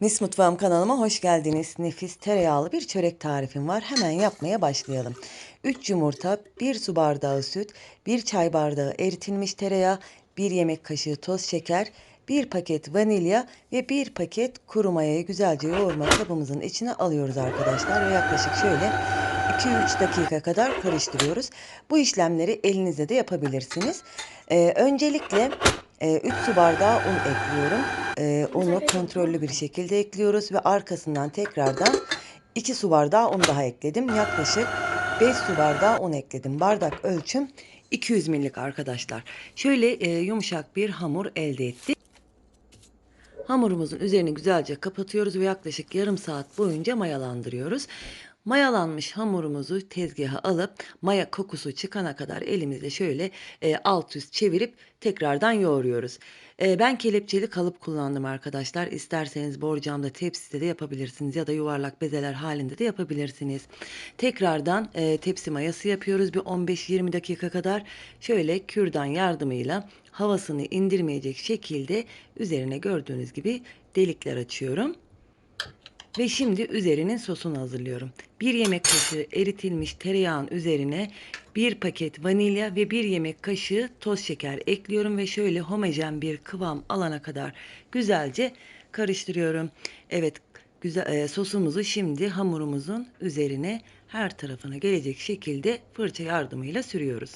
Mis Mutfağım kanalıma hoş geldiniz. Nefis tereyağlı bir çörek tarifim var. Hemen yapmaya başlayalım. 3 yumurta, 1 su bardağı süt, 1 çay bardağı eritilmiş tereyağı, 1 yemek kaşığı toz şeker, 1 paket vanilya ve 1 paket kuru mayayı güzelce yoğurma kabımızın içine alıyoruz arkadaşlar. Ve yaklaşık şöyle 2-3 dakika kadar karıştırıyoruz. Bu işlemleri elinizde de yapabilirsiniz. Ee, öncelikle e, 3 su bardağı un ekliyorum. Ee, unu kontrollü bir şekilde ekliyoruz ve arkasından tekrardan 2 su bardağı un daha ekledim. Yaklaşık 5 su bardağı un ekledim. Bardak ölçüm 200 millik arkadaşlar. Şöyle e, yumuşak bir hamur elde ettik. Hamurumuzun üzerini güzelce kapatıyoruz ve yaklaşık yarım saat boyunca mayalandırıyoruz. Mayalanmış hamurumuzu tezgaha alıp maya kokusu çıkana kadar elimizde şöyle e, alt üst çevirip tekrardan yoğuruyoruz. E, ben kelepçeli kalıp kullandım arkadaşlar. İsterseniz borcamda tepside de yapabilirsiniz ya da yuvarlak bezeler halinde de yapabilirsiniz. Tekrardan e, tepsi mayası yapıyoruz bir 15-20 dakika kadar. Şöyle kürdan yardımıyla havasını indirmeyecek şekilde üzerine gördüğünüz gibi delikler açıyorum. Ve şimdi üzerinin sosunu hazırlıyorum. Bir yemek kaşığı eritilmiş tereyağın üzerine bir paket vanilya ve bir yemek kaşığı toz şeker ekliyorum ve şöyle homojen bir kıvam alana kadar güzelce karıştırıyorum. Evet, güzel e, sosumuzu şimdi hamurumuzun üzerine her tarafına gelecek şekilde fırça yardımıyla sürüyoruz.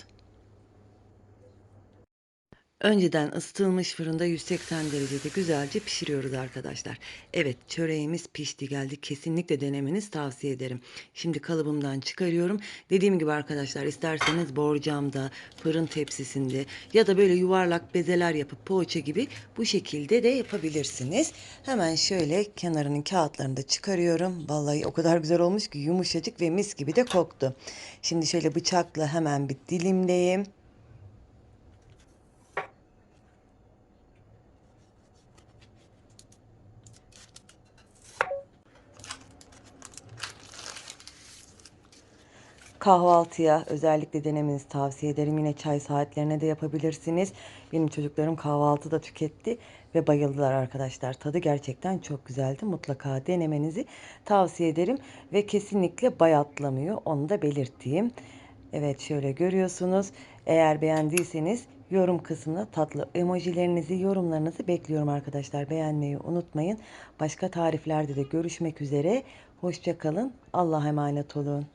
Önceden ısıtılmış fırında 180 derecede güzelce pişiriyoruz arkadaşlar. Evet çöreğimiz pişti geldi. Kesinlikle denemenizi tavsiye ederim. Şimdi kalıbımdan çıkarıyorum. Dediğim gibi arkadaşlar isterseniz borcamda, fırın tepsisinde ya da böyle yuvarlak bezeler yapıp poğaça gibi bu şekilde de yapabilirsiniz. Hemen şöyle kenarının kağıtlarını da çıkarıyorum. Vallahi o kadar güzel olmuş ki yumuşacık ve mis gibi de koktu. Şimdi şöyle bıçakla hemen bir dilimleyeyim. Kahvaltıya özellikle denemenizi tavsiye ederim. Yine çay saatlerine de yapabilirsiniz. Benim çocuklarım kahvaltı da tüketti ve bayıldılar arkadaşlar. Tadı gerçekten çok güzeldi. Mutlaka denemenizi tavsiye ederim ve kesinlikle bayatlamıyor. Onu da belirteyim. Evet şöyle görüyorsunuz. Eğer beğendiyseniz yorum kısmına tatlı emojilerinizi, yorumlarınızı bekliyorum arkadaşlar. Beğenmeyi unutmayın. Başka tariflerde de görüşmek üzere. Hoşça kalın. Allah'a emanet olun.